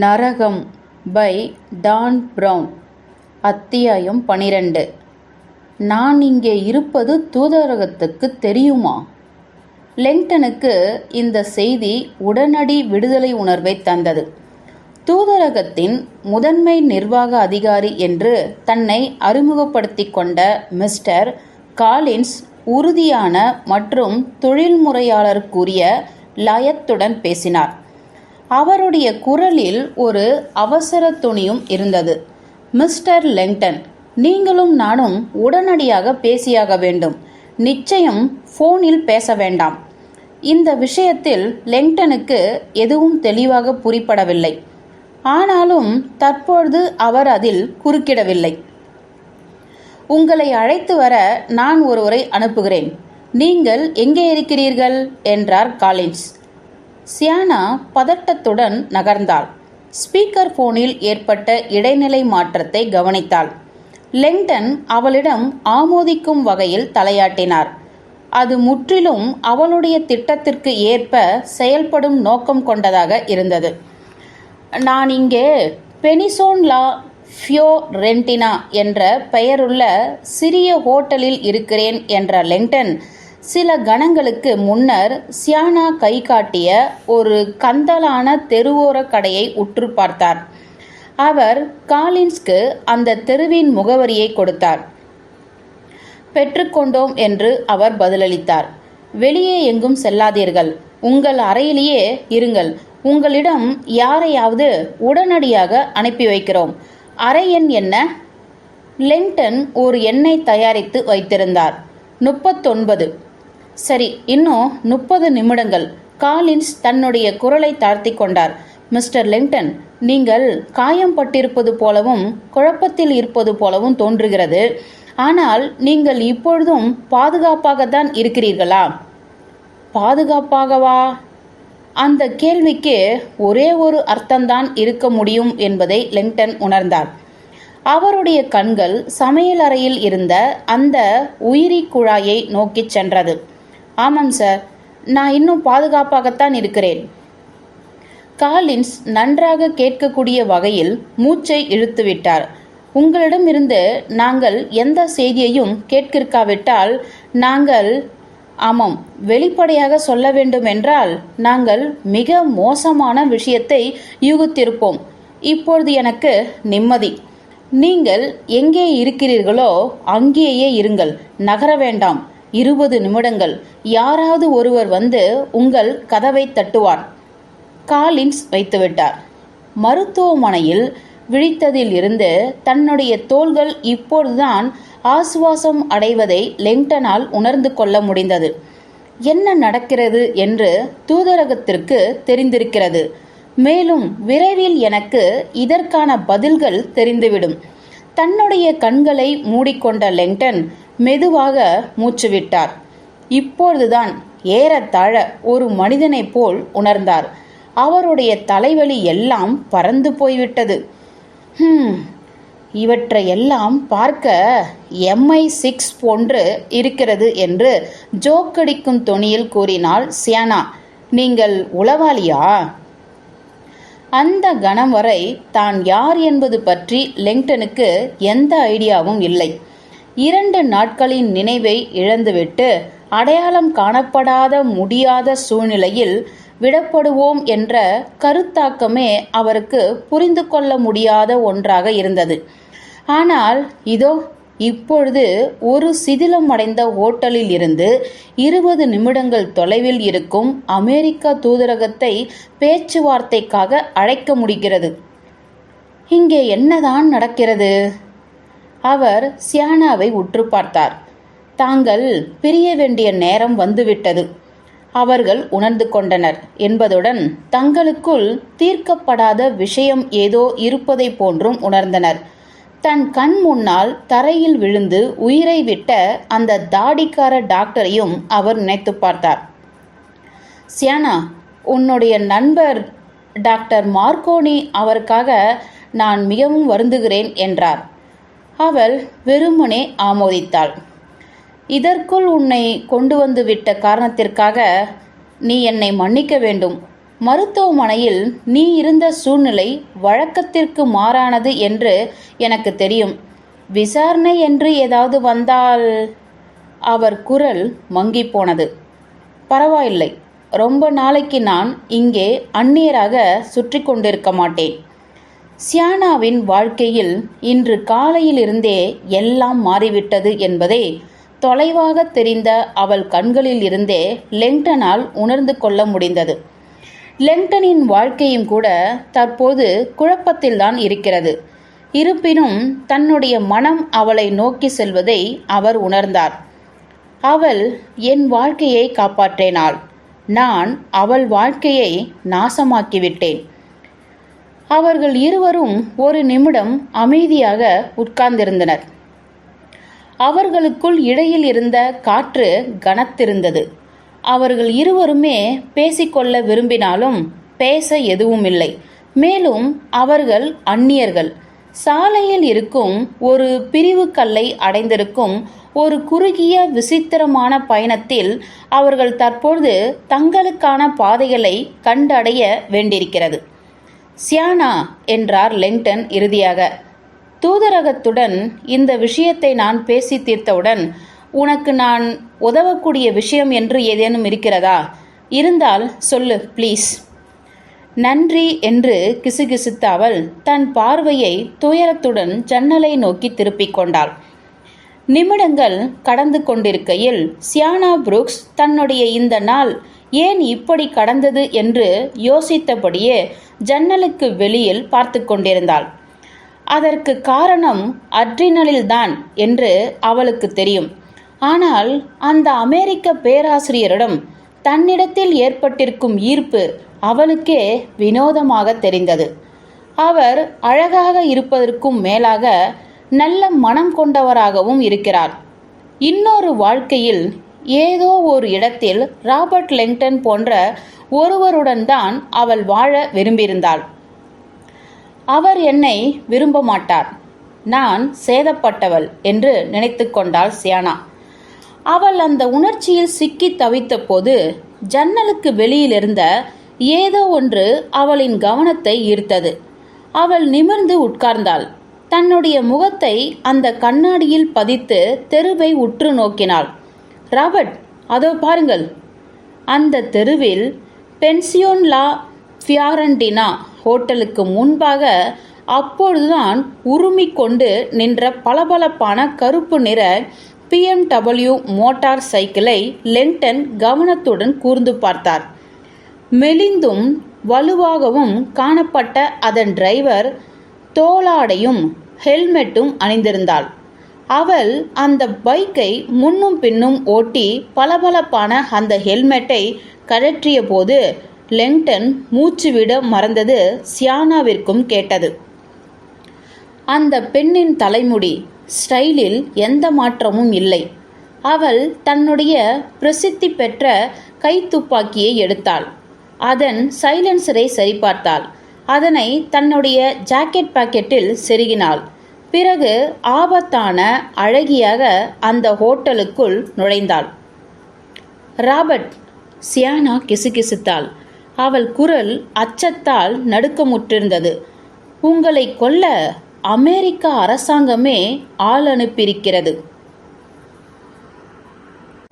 நரகம் by Don brown அத்தியாயம் பனிரெண்டு. நான் இங்கே இருப்பது தூதரகத்துக்கு தெரியுமா? லெங்டனுக்கு இந்த செய்தி உடனடி விடுதலை உணர்வை தந்தது. தூதரகத்தின் முதன்மை நிர்வாக அதிகாரி என்று தன்னை அறிமுகப்படுத்தி கொண்ட மிஸ்டர் காலின்ஸ் உறுதியான மற்றும் தொழில்முறையாளருக்குரிய லயத்துடன் பேசினார். அவருடைய குரலில் ஒரு அவசர துணியும் இருந்தது. மிஸ்டர் லெங்டன் நீங்களும் நானும் உடனடியாக பேசியாக வேண்டும். நிச்சயம் ஃபோனில் பேச வேண்டாம். இந்த விஷயத்தில் லெங்டனுக்கு எதுவும் தெளிவாக புரிப்படவில்லை ஆனாலும் தற்பொழுது அவர் அதில் குறுக்கிடவில்லை. உங்களை அழைத்து வர நான் ஒருவரை அனுப்புகிறேன். நீங்கள் எங்கே இருக்கிறீர்கள்? என்றார் காலின்ஸ். சியானா பதட்டத்துடன் நகர்ந்தாள். ஸ்பீக்கர் போனில் ஏற்பட்ட இடைநிலை மாற்றத்தை கவனித்தாள். லெங்டன் அவளிடம் ஆமோதிக்கும் வகையில் தலையாட்டினார். அது முற்றிலும் அவளுடைய திட்டத்திற்கு ஏற்ப செயல்படும் நோக்கம் கொண்டதாக இருந்தது. நான் இங்கே பெனிசோன் லா ஃபியோ ரென்டினா என்ற பெயருள்ள சிறிய ஹோட்டலில் இருக்கிறேன் என்ற லெங்டன் சில கணங்களுக்கு முன்னர் சியானா கை காட்டிய ஒரு கந்தலான தெருவோர கடையை உற்று பார்த்தார். அவர் காலின்ஸ்க்கு அந்த தெருவின் முகவரியை கொடுத்தார். பெற்றுக்கொண்டோம் என்று அவர் பதிலளித்தார். வெளியே எங்கும் செல்லாதீர்கள். உங்கள் அறையிலேயே இருங்கள். உங்களிடம் யாரையாவது உடனடியாக அனுப்பி வைக்கிறோம். அறை எண் என்ன லெங்டன் ஒரு எண்ணெய் தயாரித்து வைத்திருந்தார். முப்பத்தொன்பது. சரி இன்னும் முப்பது நிமிடங்கள். காலின்ஸ் தன்னுடைய குரலை தாழ்த்தி கொண்டார். மிஸ்டர் லெங்டன் நீங்கள் காயம் பட்டிருப்பது போலவும் குழப்பத்தில் இருப்பது போலவும் தோன்றுகிறது. ஆனால் நீங்கள் இப்பொழுதும் பாதுகாப்பாகத்தான் இருக்கிறீர்களா? பாதுகாப்பாகவா? அந்த கேள்விக்கு ஒரே ஒரு அர்த்தம்தான் இருக்க முடியும் என்பதை லெங்டன் உணர்ந்தார். அவருடைய கண்கள் சமையலறையில் இருந்த அந்த உயிரி குழாயை நோக்கிச் சென்றது. ஆமாம் சார். நான் இன்னும் பாதுகாப்பாகத்தான் இருக்கிறேன். காலின்ஸ் நன்றாக கேட்கக்கூடிய வகையில் மூச்சை இழுத்துவிட்டார். உங்களிடமிருந்து நாங்கள் எந்த செய்தியையும் கேட்கிருக்காவிட்டால் நாங்கள் ஆமாம் வெளிப்படையாக சொல்ல வேண்டுமென்றால் நாங்கள் மிக மோசமான விஷயத்தை யூகித்திருப்போம். இப்பொழுது எனக்கு நிம்மதி. நீங்கள் எங்கே இருக்கிறீர்களோ அங்கேயே இருங்கள். நகர வேண்டாம். இருபது நிமிடங்கள். யாராவது ஒருவர் வந்து உங்கள் கதவை தட்டுவான் காலின்ஸ் வைத்துவிட்டார். மருத்துவமனையில் விழித்ததில் இருந்து தன்னுடைய தோள்கள் இப்பொழுதுதான் ஆசுவாசம் அடைவதை லெங்டனால் உணர்ந்து கொள்ள முடிந்தது. என்ன நடக்கிறது என்று தூதரகத்திற்கு தெரிந்திருக்கிறது. மேலும் விரைவில் எனக்கு இதற்கான பதில்கள் தெரிந்துவிடும். தன்னுடைய கண்களை மூடிக்கொண்ட லெங்டன் மெதுவாக மூச்சு விட்டார் இப்பொழுதுதான் ஏறத்தாழ ஒரு மனிதனைப் போல் உணர்ந்தார். அவருடைய தலைவலி எல்லாம் பறந்து போய்விட்டது. இவற்றையெல்லாம் இவற்றை எல்லாம் பார்க்க எம்ஐ சிக்ஸ் போன்று இருக்கிறது என்று ஜோக்கடிக்கும் தொனியில் கூறினாள் சியானா. நீங்கள் உளவாளியா? அந்த கணம் வரை தான் யார் என்பது பற்றி லெங்டனுக்கு எந்த ஐடியாவும் இல்லை. இரண்டு நாட்களின் நினைவை இழந்துவிட்டு அடையாளம் காணப்படாத முடியாத சூழ்நிலையில் விடப்படுவோம் என்ற கருத்தாக்கமே அவருக்கு புரிந்து கொள்ள முடியாத ஒன்றாக இருந்தது. ஆனால் இதோ இப்பொழுது ஒரு சிதிலம் அடைந்த ஹோட்டலில் இருந்து இருபது நிமிடங்கள் தொலைவில் இருக்கும் அமெரிக்க தூதரகத்தை பேச்சுவார்த்தைக்காக அழைக்க முடிகிறது. இங்கே என்னதான் நடக்கிறது? அவர் சியானாவை உற்று பார்த்தார். தாங்கள் பிரிய வேண்டிய நேரம் வந்துவிட்டது. அவர்கள் உணர்ந்து கொண்டனர். என்பதுடன் தங்களுக்குள் தீர்க்கப்படாத விஷயம் ஏதோ இருப்பதை போன்றும் உணர்ந்தனர். தன் கண் முன்னால் தரையில் விழுந்து உயிரை விட்ட அந்த தாடிக்கார டாக்டரையும் அவர் நினைத்து பார்த்தார். சியானா உன்னுடைய நண்பர் டாக்டர் மார்க்கோனி அவருக்காக நான் மிகவும் வருந்துகிறேன் என்றார். அவள் வெறுமனே ஆமோதித்தாள். இதற்குள் உன்னை கொண்டு வந்து விட்ட காரணத்திற்காக நீ என்னை மன்னிக்க வேண்டும். மருத்துவமனையில் நீ இருந்த சூழ்நிலை வழக்கத்திற்கு மாறானது என்று எனக்கு தெரியும். விசாரணை என்று ஏதாவது வந்தால் அவர் குரல் மங்கி போனது. பரவாயில்லை. ரொம்ப நாளைக்கு நான் இங்கே அந்நியராக சுற்றி கொண்டிருக்க மாட்டேன். சியானாவின் வாழ்க்கையில் இன்று காலையிலிருந்தே எல்லாம் மாறிவிட்டது என்பதை தொலைவாக தெரிந்த அவள் கண்களில் இருந்தே லெங்டனால் உணர்ந்து கொள்ள முடிந்தது. லெங்டனின் வாழ்க்கையும் கூட தற்போது குழப்பத்தில்தான் இருக்கிறது. இருப்பினும் தன்னுடைய மனம் அவளை நோக்கி செல்வதை அவர் உணர்ந்தார். அவள் என் வாழ்க்கையை காப்பாற்றினாள். நான் அவள் வாழ்க்கையை நாசமாக்கிவிட்டேன். அவர்கள் இருவரும் ஒரு நிமிடம் அமைதியாக உட்கார்ந்திருந்தனர். அவர்களுக்குள் இடையில் இருந்த காற்று கனத்திருந்தது. அவர்கள் இருவருமே பேசிக்கொள்ள விரும்பினாலும் பேச எதுவும் இல்லை மேலும் அவர்கள் அந்நியர்கள். சாலையில் இருக்கும் ஒரு பிரிவு கல்லை அடைந்திருக்கும் ஒரு குறுகிய விசித்திரமான பயணத்தில் அவர்கள் தற்பொழுது தங்களுக்கான பாதைகளை கண்டடைய வேண்டியிருக்கிறது. சியானா என்றார் லெங்டன் இறுதியாக. தூதரகத்துடன் இந்த விஷயத்தை நான் பேசி தீர்த்தவுடன் உனக்கு நான் உதவக்கூடிய விஷயம் என்று ஏதேனும் இருக்கிறதா? இருந்தால் சொல்லு ப்ளீஸ். நன்றி என்று கிசுகிசுத்த அவள் தன் பார்வையை துயரத்துடன் ஜன்னலை நோக்கி திருப்பிக் கொண்டாள். நிமிடங்கள் கடந்து கொண்டிருக்கையில் சியானா புரூக்ஸ் தன்னுடைய இந்த நாள் ஏன் இப்படி கடந்தது என்று யோசித்தபடியே ஜன்னலுக்கு வெளியில் பார்த்து கொண்டிருந்தாள். அதற்கு காரணம் அட்ரினலில்தான் என்று அவளுக்கு தெரியும். ஆனால் அந்த அமெரிக்க பேராசிரியரிடம் தன்னிடத்தில் ஏற்பட்டிருக்கும் ஈர்ப்பு அவளுக்கே வினோதமாக தெரிந்தது. அவர் அழகாக இருப்பதற்கும் மேலாக நல்ல மனம் கொண்டவராகவும் இருக்கிறார். இன்னொரு வாழ்க்கையில் ஏதோ ஒரு இடத்தில் ராபர்ட் லெங்டன் போன்ற ஒருவருடன் தான் அவள் வாழ விரும்பியிருந்தாள். அவர் என்னை விரும்ப மாட்டார் நான் சேதப்பட்டவள் என்று நினைத்து கொண்டாள் சியானா. அவள் அந்த உணர்ச்சியில் சிக்கி தவித்த போது ஜன்னலுக்கு வெளியிலிருந்த ஏதோ ஒன்று அவளின் கவனத்தை ஈர்த்தது. அவள் நிமிர்ந்து உட்கார்ந்தாள். தன்னுடைய முகத்தை அந்த கண்ணாடியில் பதித்து தெருவை உற்று நோக்கினாள். ராபர்ட் அதோ பாருங்கள். அந்த தெருவில் பென்சியோன் லா ஃபியாரண்டினா ஹோட்டலுக்கு முன்பாக அப்பொழுதுதான் உருமி கொண்டு நின்ற பளபளப்பான கருப்பு நிற பிஎம்டபிள்யூ மோட்டார் சைக்கிளை லெங்டன் கவனத்துடன் கூர்ந்து பார்த்தார். மெலிந்தும் வலுவாகவும் காணப்பட்ட அதன் டிரைவர் தோளாடையும் ஹெல்மெட்டும் அணிந்திருந்தாள். அவள் அந்த பைக்கை முன்னும் பின்னும் ஓட்டி பளபளப்பான அந்த ஹெல்மெட்டை கழற்றிய போது லெங்டன் மூச்சுவிட மறந்தது சியானாவிற்கும் கேட்டது. அந்த பெண்ணின் தலைமுடி ஸ்டைலில் எந்த மாற்றமும் இல்லை. அவள் தன்னுடைய பிரசித்தி பெற்ற கைத்துப்பாக்கியை எடுத்தாள். அதன் சைலன்சரை சரிபார்த்தாள். அதனை தன்னுடைய ஜாக்கெட் பாக்கெட்டில் செருகினாள். பிறகு ஆபத்தான அழகியாக அந்த ஹோட்டலுக்குள் நுழைந்தாள். ராபர்ட் சியானா கிசுகிசுத்தாள். அவள் குரல் அச்சத்தால் நடுக்கமுற்றிருந்தது. உங்களை கொல்ல அமெரிக்க அரசாங்கமே ஆள் அனுப்பியிருக்கிறது.